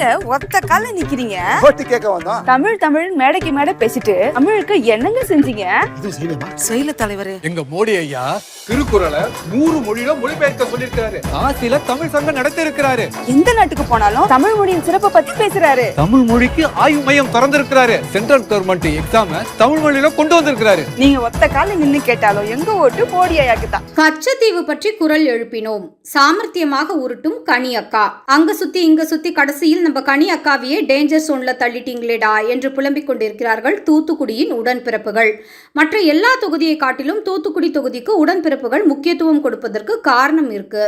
என்னங்க ஒத்த கால நிக்கிறீங்க? போட்டி கேட்க வந்தோம். தமிழ் தமிழ் மேடைக்கு மேடை பேசிட்டு தமிழுக்கு என்னங்க செஞ்சீங்க? இது செய்யலாமா செயல தலைவரே. எங்க மோடி ஐயா திருக்குறளை நூறு மொழியில மொழிபெயர்க்க சொல்லியிருக்காரு. காசில தமிழ் சங்கம் நடத்தி இருக்கிறாரு எந்த நாட்டுக்கு போனாலும் தமிழ் மொழியின் சிறப்பை பத்தி பேசுறாரு. தமிழ் மொழிக்கு ஆய்வு மையம் திறந்திருக்கிறாரு. சென்ட்ரல் கவர்மெண்ட் எக்ஸாம தமிழ் மொழியில கொண்டு வந்திருக்கிறாரு. நீங்க ஒத்த கால நின்னு கேட்டாலும் எங்க ஓட்டு மோடி ஐயாக்கு தான். கச்சத்தீவு பற்றி குரல் எழுப்பினோம். சாமர்த்தியமாக உருட்டும் கனி அக்கா அங்க சுத்தி இங்க சுத்தி கடைசியில் நம்ம கனி அக்காவையே டேஞ்சர் சோன்ல தள்ளிட்டீங்களேடா என்று புலம்பிக் கொண்டிருக்கிறார்கள் தூத்துக்குடியின் உடன்பிறப்புகள். மற்ற எல்லா தொகுதியை காட்டிலும் தூத்துக்குடி தொகுதிக்கு உடன்பிறப்புகள் முக்கியத்துவம் கொடுப்பதற்கு காரணம் இருக்கு.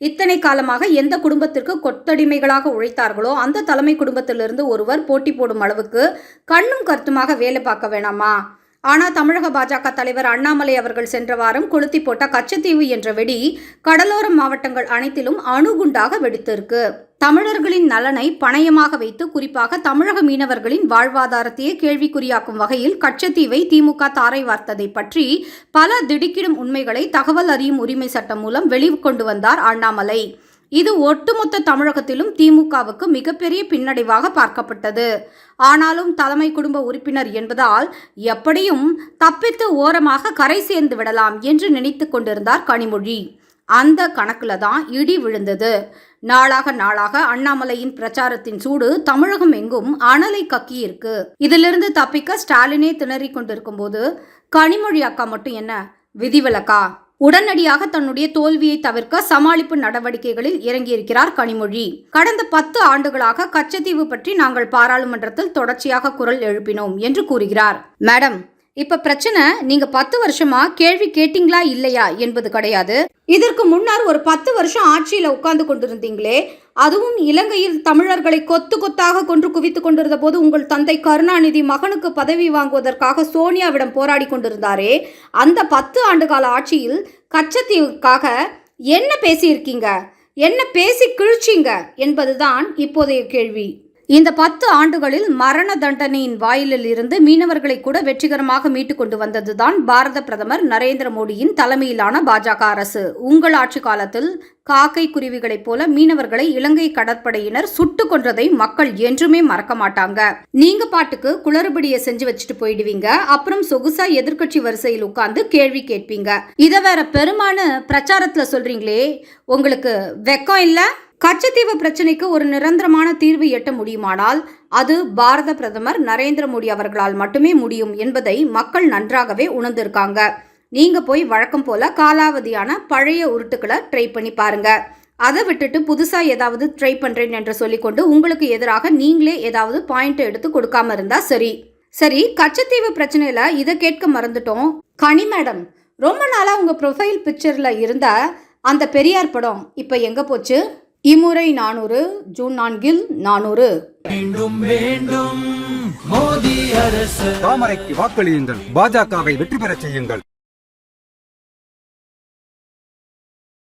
இத்தனை காலமாக எந்த குடும்பத்திற்கு கொத்தடிமைகளாக உழைத்தார்களோ அந்த தலைமை குடும்பத்திலிருந்து ஒருவர் போட்டி போடும் அளவுக்கு கண்ணும் கருத்துமாக வேலை பார்க்க வேணாமா? ஆனால் தமிழக பாஜக தலைவர் அண்ணாமலை அவர்கள் சென்ற வாரம் கொளுத்தி போட்ட கச்சத்தீவு என்ற வெடி கடலோர மாவட்டங்கள் அனைத்திலும் அணுகுண்டாக வெடித்திருக்கு. தமிழர்களின் நலனை பணயமாக வைத்து குறிப்பாக தமிழக மீனவர்களின் வாழ்வாதாரத்தையே கேள்விக்குறியாக்கும் வகையில் கச்சத்தீவை திமுக தாரை வார்த்ததை பற்றி பல திடுக்கிடும் உண்மைகளை தகவல் அறியும் உரிமை சட்டம் மூலம் வெளிக்கொண்டு வந்தார் அண்ணாமலை. இது ஒட்டுமொத்த தமிழகத்திலும் திமுகவுக்கு மிகப்பெரிய பின்னடைவாக பார்க்கப்பட்டது. ஆனாலும் தலைமை குடும்ப உறுப்பினர் என்பதால் எப்படியும் தப்பித்து ஓரமாக கரை சேர்ந்து விடலாம் என்று நினைத்து கொண்டிருந்தார் கனிமொழி. அந்த கணக்கில் தான் இடி விழுந்தது. நாளாக நாளாக அண்ணாமலையின் பிரச்சாரத்தின் சூடு தமிழகம் எங்கும் அனலை கக்கியிருக்கு இதிலிருந்து தப்பிக்க ஸ்டாலினே திணறிக் கொண்டிருக்கும் போது கனிமொழி அக்கா மட்டும் என்ன? விதிவிலக்கா? உடனடியாக தன்னுடைய தோல்வியை தவிர்க்க சமாளிப்பு நடவடிக்கைகளில் இறங்கியிருக்கிறார் கனிமொழி. கடந்த பத்து ஆண்டுகளாக கச்சத்தீவு பற்றி நாங்கள் பாராளுமன்றத்தில் தொடர்ச்சியாக குரல் எழுப்பினோம் என்று கூறுகிறார். மேடம் இப்ப பிரச்சனை நீங்க பத்து வருஷமா கேள்வி கேட்டீங்களா இல்லையா என்பது கிடையாது. இதற்கு முன்னர் ஒரு பத்து வருஷம் ஆட்சியில உட்கார்ந்து கொண்டிருந்தீங்களே அதுவும் இலங்கையில் தமிழர்களை கொத்து கொத்தாக கொன்று குவித்து கொண்டிருந்த போது உங்கள் தந்தை கருணாநிதி மகனுக்கு பதவி வாங்குவதற்காக சோனியாவிடம் போராடி கொண்டிருந்தாரே அந்த பத்து ஆண்டுகால ஆட்சியில் கச்சத்தீவுக்காக என்ன பேசியிருக்கீங்க? என்ன பேசி கிழிச்சிங்க? என்பதுதான் இப்போதைய கேள்வி. இந்த பத்து ஆண்டுகளில் மரண தண்டனையின் வாயிலில் இருந்து மீனவர்களை கூட வெற்றிகரமாக மீட்டு கொண்டு வந்ததுதான் பாரத பிரதமர் நரேந்திர மோடியின் தலைமையிலான பாஜக அரசு. உங்கள் ஆட்சி காலத்தில் காக்கை குருவிகளைப் போல மீனவர்களை இலங்கை கடற்படையினர் சுட்டு கொன்றதை மக்கள் என்றுமே மறக்க மாட்டாங்க. நீங்க பாட்டுக்கு குளறுபடியை செஞ்சு வச்சுட்டு போயிடுவீங்க. அப்புறம் சொகுசா எதிர்க்கட்சி வரிசையில் உட்கார்ந்து கேள்வி கேட்பீங்க. இதை வேற பெருமான பிரச்சாரத்துல சொல்றீங்களே. உங்களுக்கு வெக்கம் இல்லை? கச்சத்தீவு பிரச்சினைக்கு ஒரு நிரந்தரமான தீர்வு எட்ட முடியுமானால் அது பாரத பிரதமர் நரேந்திர மோடி அவர்களால் மட்டுமே முடியும் என்பதை மக்கள் நன்றாகவே உணர்ந்திருக்காங்க. நீங்க போய் வழக்கம் போல காலாவதியான பழைய உருட்டுக்களை ட்ரை பண்ணி பாருங்க. அதை விட்டுட்டு புதுசா ஏதாவது ட்ரை பண்றேன் என்று சொல்லிக்கொண்டு உங்களுக்கு எதிராக நீங்களே ஏதாவது பாயிண்ட் எடுத்து கொடுக்காம இருந்தா சரி. சரி கச்சத்தீவு பிரச்சனையில இதை கேட்க மறந்துட்டோம். கனி மேடம் ரொம்ப நாளா உங்க ப்ரொஃபைல் பிக்சர்ல இருந்த அந்த பெரியார் படம் இப்ப எங்க போச்சு? இம்முறை நானூறு ஜூன் நான்கில் நானூறு. தாமரைக்கு வாக்களியுங்கள் பாஜகவை வெற்றி பெறச் செய்யுங்கள்.